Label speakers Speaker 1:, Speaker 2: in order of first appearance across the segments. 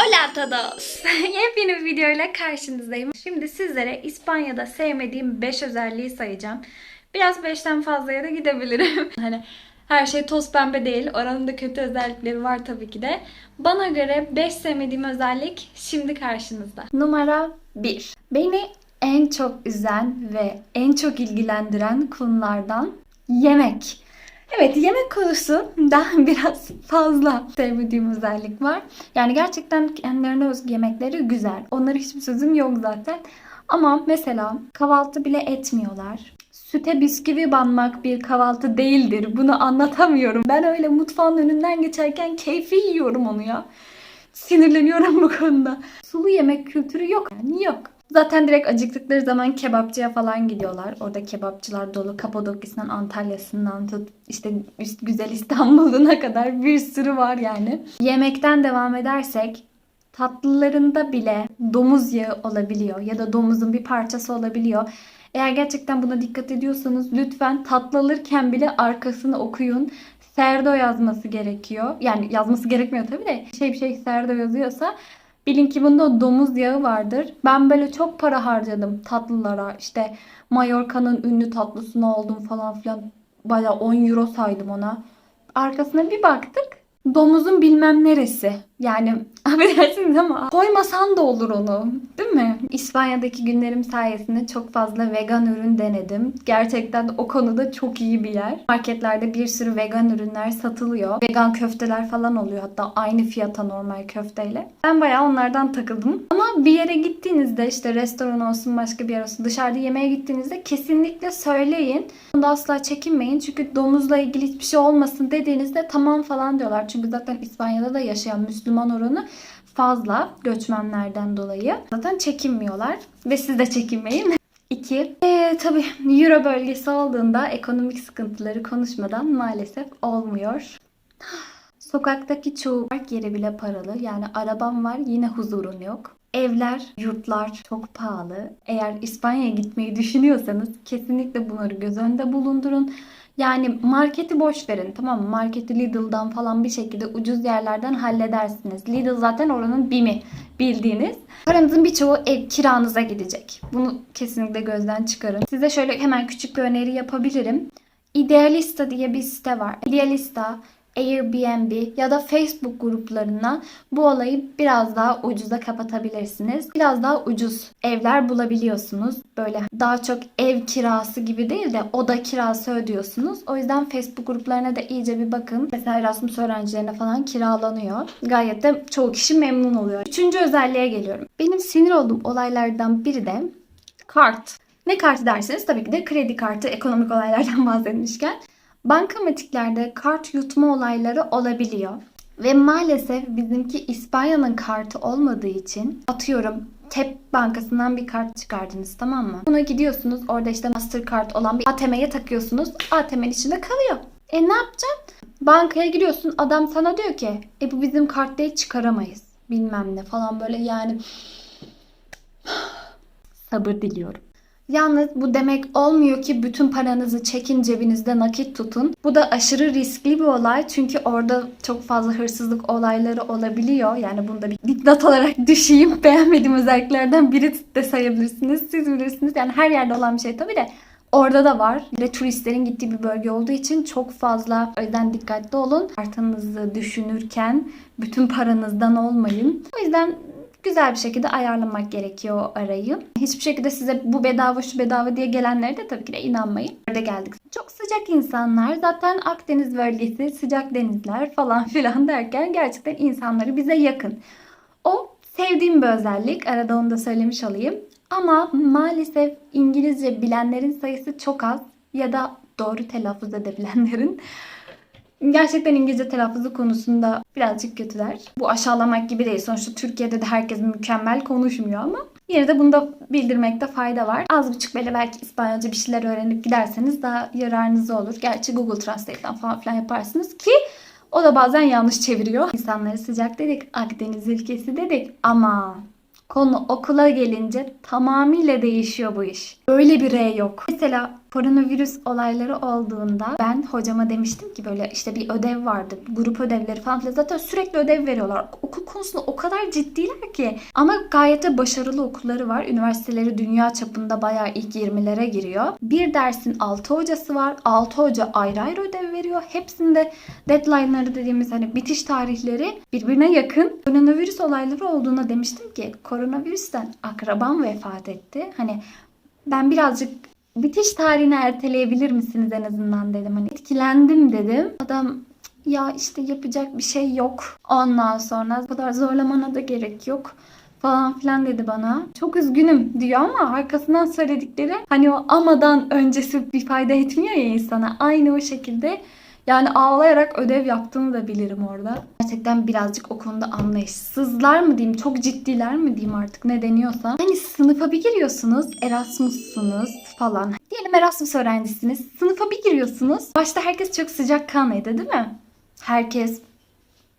Speaker 1: Hola todos. Yepyeni bir videoyla karşınızdayım. Şimdi sizlere İspanya'da sevmediğim 5 özelliği sayacağım. Biraz 5'ten fazlaya da gidebilirim. hani her şey toz pembe değil. Oranın da kötü özellikleri var tabii ki de. Bana göre 5 sevmediğim özellik şimdi karşınızda. Numara 1. Beni en çok üzen ve en çok ilgilendiren konulardan yemek. Evet yemek konusu daha biraz fazla sevmediğim özellik var. Yani gerçekten kendilerine özgü yemekleri güzel. Onlara hiçbir sözüm yok zaten. Ama mesela kahvaltı bile etmiyorlar. Süte bisküvi banmak bir kahvaltı değildir. Bunu anlatamıyorum. Ben öyle mutfağın önünden geçerken keyfi yiyorum onu ya. Sinirleniyorum bu konuda. Sulu yemek kültürü yok yani yok. Zaten direkt acıktıkları zaman kebapçıya falan gidiyorlar. Orada kebapçılar dolu. Kapadokya'sından Antalya'sından tut işte güzel İstanbul'una kadar bir sürü var yani. Yemekten devam edersek tatlılarında bile domuz yağı olabiliyor ya da domuzun bir parçası olabiliyor. Eğer gerçekten buna dikkat ediyorsanız lütfen tatlı alırken bile arkasını okuyun. Serdo yazması gerekiyor. Yani yazması gerekmiyor tabii de. Şey bir şey Serdo yazıyorsa Bilin ki bunda domuz yağı vardır. Ben böyle çok para harcadım tatlılara. İşte Mallorca'nın ünlü tatlısını aldım falan filan. Baya 10 euro saydım ona. Arkasına bir baktık. Domuzun bilmem neresi. Yani affedersiniz ama koymasan da olur onu. Değil mi? İspanya'daki günlerim sayesinde çok fazla vegan ürün denedim. Gerçekten o konuda çok iyi bir yer. Marketlerde bir sürü vegan ürünler satılıyor. Vegan köfteler falan oluyor. Hatta aynı fiyata normal köfteyle. Ben bayağı onlardan takıldım. Ama bir yere gittiğinizde işte restoran olsun başka bir yer olsun dışarıda yemeğe gittiğinizde kesinlikle söyleyin. Bunda asla çekinmeyin. Çünkü domuzla ilgili hiçbir şey olmasın dediğinizde tamam falan diyorlar. Çünkü zaten İspanya'da da yaşayan Müslüman oranı fazla göçmenlerden dolayı. Zaten çekinmiyorlar ve siz de çekinmeyin. 2. Ee, tabii Euro bölgesi olduğunda ekonomik sıkıntıları konuşmadan maalesef olmuyor. Sokaktaki çoğu park yeri bile paralı. Yani arabam var yine huzurun yok. Evler, yurtlar çok pahalı. Eğer İspanya'ya gitmeyi düşünüyorsanız kesinlikle bunları göz önünde bulundurun. Yani marketi boş verin tamam mı? Marketi Lidl'dan falan bir şekilde ucuz yerlerden halledersiniz. Lidl zaten oranın BİM'i bildiğiniz. Paranızın birçoğu ev kiranıza gidecek. Bunu kesinlikle gözden çıkarın. Size şöyle hemen küçük bir öneri yapabilirim. Idealista diye bir site var. Idealista Airbnb ya da Facebook gruplarından bu olayı biraz daha ucuza kapatabilirsiniz. Biraz daha ucuz evler bulabiliyorsunuz. Böyle daha çok ev kirası gibi değil de oda kirası ödüyorsunuz. O yüzden Facebook gruplarına da iyice bir bakın. Mesela Erasmus öğrencilerine falan kiralanıyor. Gayet de çoğu kişi memnun oluyor. Üçüncü özelliğe geliyorum. Benim sinir olduğum olaylardan biri de kart. Ne kartı derseniz tabii ki de kredi kartı ekonomik olaylardan bahsetmişken. Bankamatiklerde kart yutma olayları olabiliyor. Ve maalesef bizimki İspanya'nın kartı olmadığı için atıyorum TEP bankasından bir kart çıkardınız tamam mı? Buna gidiyorsunuz orada işte Mastercard olan bir ATM'ye takıyorsunuz. ATM'nin içinde kalıyor. E ne yapacaksın? Bankaya giriyorsun adam sana diyor ki e bu bizim kart değil çıkaramayız. Bilmem ne falan böyle yani sabır diliyorum. Yalnız bu demek olmuyor ki bütün paranızı çekin cebinizde nakit tutun. Bu da aşırı riskli bir olay. Çünkü orada çok fazla hırsızlık olayları olabiliyor. Yani bunda bir diktat olarak düşeyim. Beğenmediğim özelliklerden biri de sayabilirsiniz. Siz bilirsiniz. Yani her yerde olan bir şey tabii de. Orada da var. Ve turistlerin gittiği bir bölge olduğu için çok fazla. O dikkatli olun. Kartınızı düşünürken bütün paranızdan olmayın. O yüzden güzel bir şekilde ayarlamak gerekiyor arayı. Hiçbir şekilde size bu bedava şu bedava diye gelenlere de tabii ki de inanmayın. Orada geldik. Çok sıcak insanlar. Zaten Akdeniz bölgesi sıcak denizler falan filan derken gerçekten insanları bize yakın. O sevdiğim bir özellik. Arada onu da söylemiş olayım. Ama maalesef İngilizce bilenlerin sayısı çok az ya da doğru telaffuz edebilenlerin. Gerçekten İngilizce telaffuzu konusunda birazcık kötüler. Bu aşağılamak gibi değil. Sonuçta Türkiye'de de herkes mükemmel konuşmuyor ama yine de bunu da bildirmekte fayda var. Az buçuk böyle belki İspanyolca bir şeyler öğrenip giderseniz daha yararınıza olur. Gerçi Google Translate'den falan filan yaparsınız ki o da bazen yanlış çeviriyor. İnsanları sıcak dedik, Akdeniz ülkesi dedik ama konu okula gelince tamamıyla değişiyor bu iş. Böyle bir R yok. Mesela Koronavirüs olayları olduğunda ben hocama demiştim ki böyle işte bir ödev vardı. Grup ödevleri falan filan. Zaten sürekli ödev veriyorlar. Okul konusunda o kadar ciddiler ki. Ama gayet de başarılı okulları var. Üniversiteleri dünya çapında bayağı ilk 20'lere giriyor. Bir dersin 6 hocası var. 6 hoca ayrı ayrı ödev veriyor. Hepsinde deadline'ları dediğimiz hani bitiş tarihleri birbirine yakın. Koronavirüs olayları olduğuna demiştim ki koronavirüsten akrabam vefat etti. Hani ben birazcık bitiş tarihini erteleyebilir misiniz en azından dedim. Hani etkilendim dedim. Adam ya işte yapacak bir şey yok. Ondan sonra bu kadar zorlamana da gerek yok falan filan dedi bana. Çok üzgünüm diyor ama arkasından söyledikleri hani o amadan öncesi bir fayda etmiyor ya insana. Aynı o şekilde yani ağlayarak ödev yaptığımı da bilirim orada. Gerçekten birazcık o konuda anlayışsızlar mı diyeyim, çok ciddiler mi diyeyim artık ne deniyorsa. Hani sınıfa bir giriyorsunuz, Erasmus'sunuz falan. Diyelim Erasmus öğrencisiniz. Sınıfa bir giriyorsunuz. Başta herkes çok sıcak kanlıydı değil mi? Herkes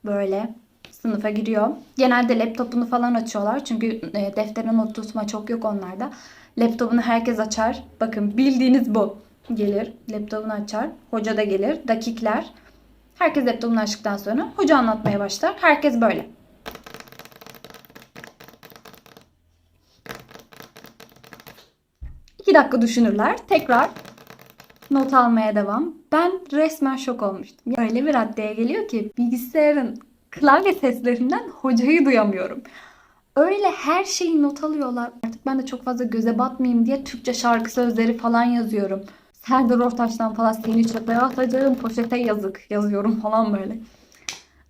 Speaker 1: böyle sınıfa giriyor. Genelde laptopunu falan açıyorlar. Çünkü e, deftere not tutma çok yok onlarda. Laptopunu herkes açar. Bakın bildiğiniz bu. Gelir, laptopunu açar. Hoca da gelir, dakikler. Herkes laptopunu açtıktan sonra hoca anlatmaya başlar. Herkes böyle. İki dakika düşünürler. Tekrar not almaya devam. Ben resmen şok olmuştum. Öyle bir raddeye geliyor ki bilgisayarın klavye seslerinden hocayı duyamıyorum. Öyle her şeyi not alıyorlar. Artık ben de çok fazla göze batmayayım diye Türkçe şarkı sözleri falan yazıyorum. Serdar Ortaç'tan falan seni çöpe atacağım poşete yazık yazıyorum falan böyle.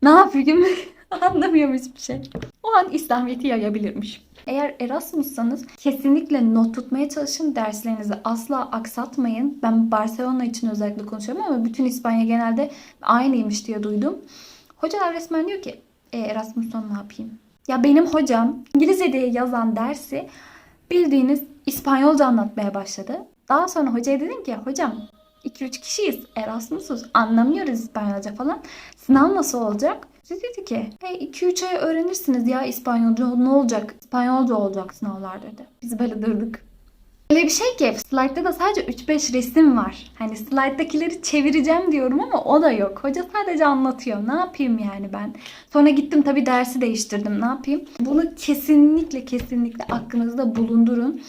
Speaker 1: Ne yapayım? Anlamıyorum hiçbir şey. O an İslamiyet'i yayabilirmiş. Eğer Erasmus'sanız kesinlikle not tutmaya çalışın. Derslerinizi asla aksatmayın. Ben Barcelona için özellikle konuşuyorum ama bütün İspanya genelde aynıymış diye duydum. Hocalar resmen diyor ki e, Erasmus'tan ne yapayım? Ya benim hocam İngilizce diye yazan dersi bildiğiniz İspanyolca anlatmaya başladı. Daha sonra hocaya dedim ki hocam 2-3 kişiyiz Erasmus'uz anlamıyoruz İspanyolca falan. Sınav nasıl olacak? Siz dedi ki hey 2-3 ay öğrenirsiniz ya İspanyolca ne olacak? İspanyolca olacak sınavlar dedi. Biz böyle dırdık. Öyle bir şey ki slide'da da sadece 3-5 resim var. Hani slide'dakileri çevireceğim diyorum ama o da yok. Hoca sadece anlatıyor. Ne yapayım yani ben? Sonra gittim tabii dersi değiştirdim. Ne yapayım? Bunu kesinlikle kesinlikle aklınızda bulundurun.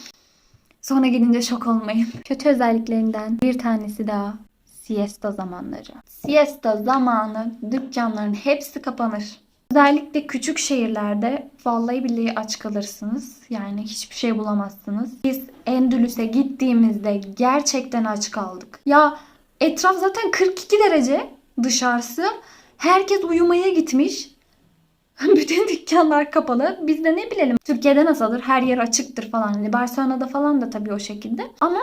Speaker 1: Sonra gidince şok olmayın. Kötü özelliklerinden bir tanesi daha siesta zamanları. Siesta zamanı dükkanların hepsi kapanır. Özellikle küçük şehirlerde vallahi billahi aç kalırsınız. Yani hiçbir şey bulamazsınız. Biz Endülüs'e gittiğimizde gerçekten aç kaldık. Ya etraf zaten 42 derece dışarısı. Herkes uyumaya gitmiş. Bütün dükkanlar kapalı. Biz de ne bilelim Türkiye'de nasıldır? Her yer açıktır falan. Hani Barcelona'da falan da tabii o şekilde. Ama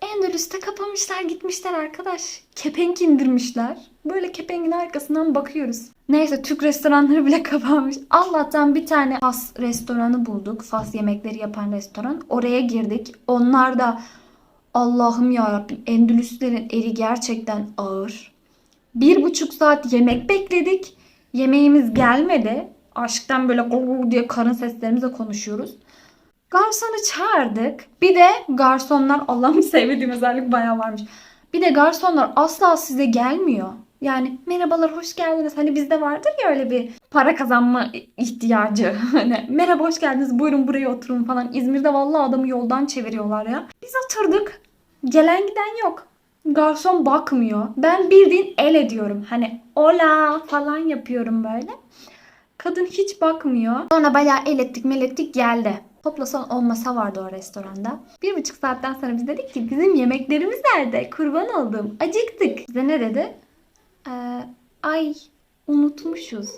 Speaker 1: Endülüs'te kapamışlar gitmişler arkadaş. Kepenk indirmişler. Böyle kepengin arkasından bakıyoruz. Neyse Türk restoranları bile kapanmış. Allah'tan bir tane Fas restoranı bulduk. Fas yemekleri yapan restoran. Oraya girdik. Onlar da Allah'ım yarabbim Endülüslerin eri gerçekten ağır. Bir buçuk saat yemek bekledik. Yemeğimiz gelmedi. Aşktan böyle gurur diye karın seslerimizle konuşuyoruz. Garsonu çağırdık. Bir de garsonlar Allah'ım sevmediğim özellik bayağı varmış. Bir de garsonlar asla size gelmiyor. Yani merhabalar hoş geldiniz. Hani bizde vardır ya öyle bir para kazanma ihtiyacı. Hani merhaba hoş geldiniz buyurun buraya oturun falan. İzmir'de vallahi adamı yoldan çeviriyorlar ya. Biz oturduk. Gelen giden yok. Garson bakmıyor. Ben bildiğin el ediyorum. Hani ola falan yapıyorum böyle. Kadın hiç bakmıyor. Sonra bayağı el ettik mel ettik geldi. Toplasan 10 masa vardı o restoranda. Bir buçuk saatten sonra biz dedik ki bizim yemeklerimiz nerede? Kurban oldum. Acıktık. Bize ne dedi? Ee, ay unutmuşuz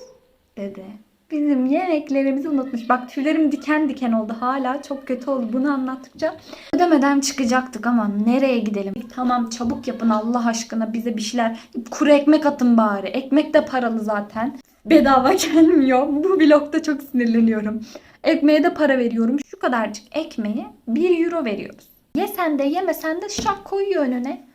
Speaker 1: dedi. Bizim yemeklerimizi unutmuş. Bak tüylerim diken diken oldu hala. Çok kötü oldu bunu anlattıkça. Ödemeden çıkacaktık ama nereye gidelim? Tamam çabuk yapın Allah aşkına bize bir şeyler. Kuru ekmek atın bari. Ekmek de paralı zaten. Bedava gelmiyor. Bu vlogda çok sinirleniyorum. Ekmeğe de para veriyorum. Şu kadarcık ekmeğe 1 euro veriyoruz. Yesen de yemesen de şak koyuyor önüne.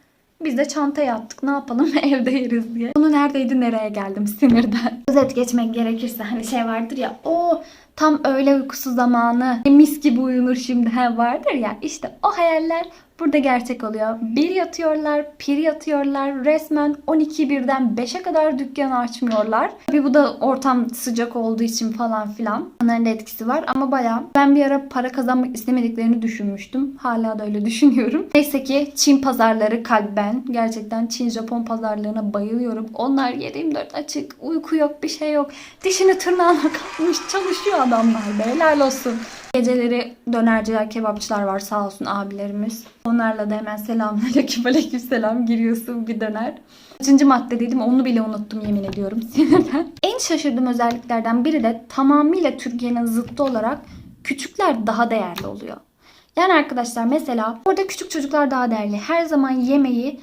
Speaker 1: Biz de çantaya attık. Ne yapalım? Evde yeriz diye. Konu neredeydi? Nereye geldim? Sinirden. Özet geçmek gerekirse. Hani şey vardır ya o tam öğle uykusu zamanı mis gibi uyunur şimdi ha vardır ya işte o hayaller burada gerçek oluyor. Bir yatıyorlar, pir yatıyorlar. Resmen 12 birden 5'e kadar dükkan açmıyorlar. Tabii bu da ortam sıcak olduğu için falan filan. Onların etkisi var ama bayağı ben bir ara para kazanmak istemediklerini düşünmüştüm. Hala da öyle düşünüyorum. Neyse ki Çin pazarları kalben. Gerçekten Çin-Japon pazarlarına bayılıyorum. Onlar 7-24 açık. Uyku yok, bir şey yok. Dişini tırnağına kalkmış çalışıyor adamlar be. Helal olsun. Geceleri dönerciler, kebapçılar var sağ olsun abilerimiz. Onlarla da hemen selamünaleyküm aleyküm selam giriyorsun bir döner. Kaçıncı madde dedim onu bile unuttum yemin ediyorum sinirden. En şaşırdığım özelliklerden biri de tamamıyla Türkiye'nin zıttı olarak küçükler daha değerli oluyor. Yani arkadaşlar mesela orada küçük çocuklar daha değerli. Her zaman yemeği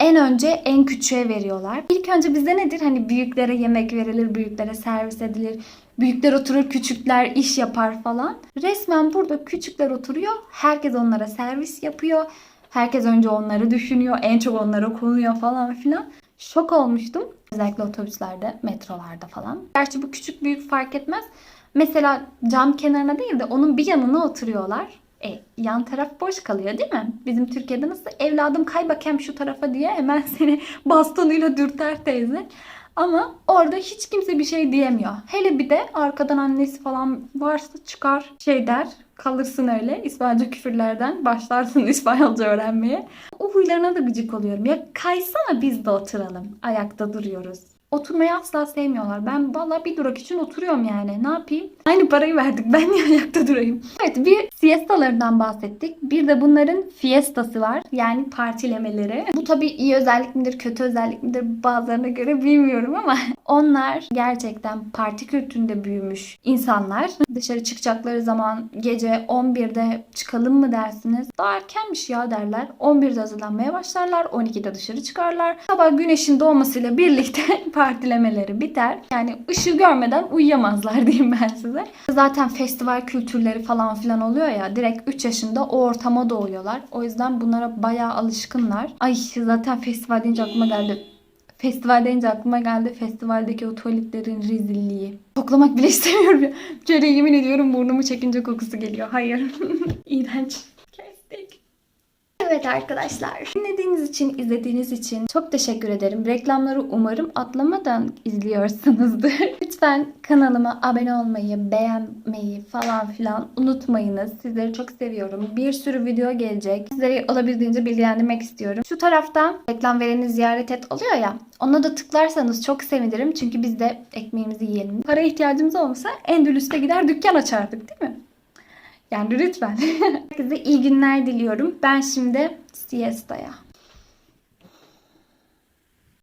Speaker 1: en önce en küçüğe veriyorlar. İlk önce bizde nedir? Hani büyüklere yemek verilir, büyüklere servis edilir. Büyükler oturur, küçükler iş yapar falan. Resmen burada küçükler oturuyor. Herkes onlara servis yapıyor. Herkes önce onları düşünüyor. En çok onlara konuyor falan filan. Şok olmuştum. Özellikle otobüslerde, metrolarda falan. Gerçi bu küçük büyük fark etmez. Mesela cam kenarına değil de onun bir yanına oturuyorlar. E, yan taraf boş kalıyor değil mi? Bizim Türkiye'de nasıl evladım kay şu tarafa diye hemen seni bastonuyla dürter teyze. Ama orada hiç kimse bir şey diyemiyor. Hele bir de arkadan annesi falan varsa çıkar şey der. Kalırsın öyle İspanyolca küfürlerden başlarsın İspanyolca öğrenmeye. O huylarına da gıcık oluyorum. Ya kaysana biz de oturalım. Ayakta duruyoruz. Oturmayı asla sevmiyorlar. Ben valla bir durak için oturuyorum yani. Ne yapayım? Aynı parayı verdik. Ben niye ayakta durayım? Evet bir siestalarından bahsettik. Bir de bunların fiestası var. Yani partilemeleri. Bu tabii iyi özellik midir, kötü özellik midir bazılarına göre bilmiyorum ama onlar gerçekten parti kültüründe büyümüş insanlar. Dışarı çıkacakları zaman gece 11'de çıkalım mı dersiniz? Daha erkenmiş ya derler. 11'de hazırlanmaya başlarlar. 12'de dışarı çıkarlar. Sabah güneşin doğmasıyla birlikte partilemeleri biter. Yani ışığı görmeden uyuyamazlar diyeyim ben size. Zaten festival kültürleri falan filan oluyor ya direkt 3 yaşında o ortama doğuyorlar. O yüzden bunlara bayağı alışkınlar. Ay zaten festival deyince aklıma geldi. Festival deyince aklıma geldi festivaldeki o tuvaletlerin rezilliği. Koklamak bile istemiyorum ya. Şöyle yemin ediyorum burnumu çekince kokusu geliyor. Hayır. İğrenç. Evet arkadaşlar. Dinlediğiniz için, izlediğiniz için çok teşekkür ederim. Reklamları umarım atlamadan izliyorsunuzdur. Lütfen kanalıma abone olmayı, beğenmeyi falan filan unutmayınız. Sizleri çok seviyorum. Bir sürü video gelecek. Sizleri olabildiğince bilgilendirmek istiyorum. Şu tarafta reklam vereni ziyaret et oluyor ya. Ona da tıklarsanız çok sevinirim. Çünkü biz de ekmeğimizi yiyelim. Para ihtiyacımız olmasa Endülüs'te gider dükkan açardık değil mi? Yani lütfen. Herkese iyi günler diliyorum. Ben şimdi siesta'ya.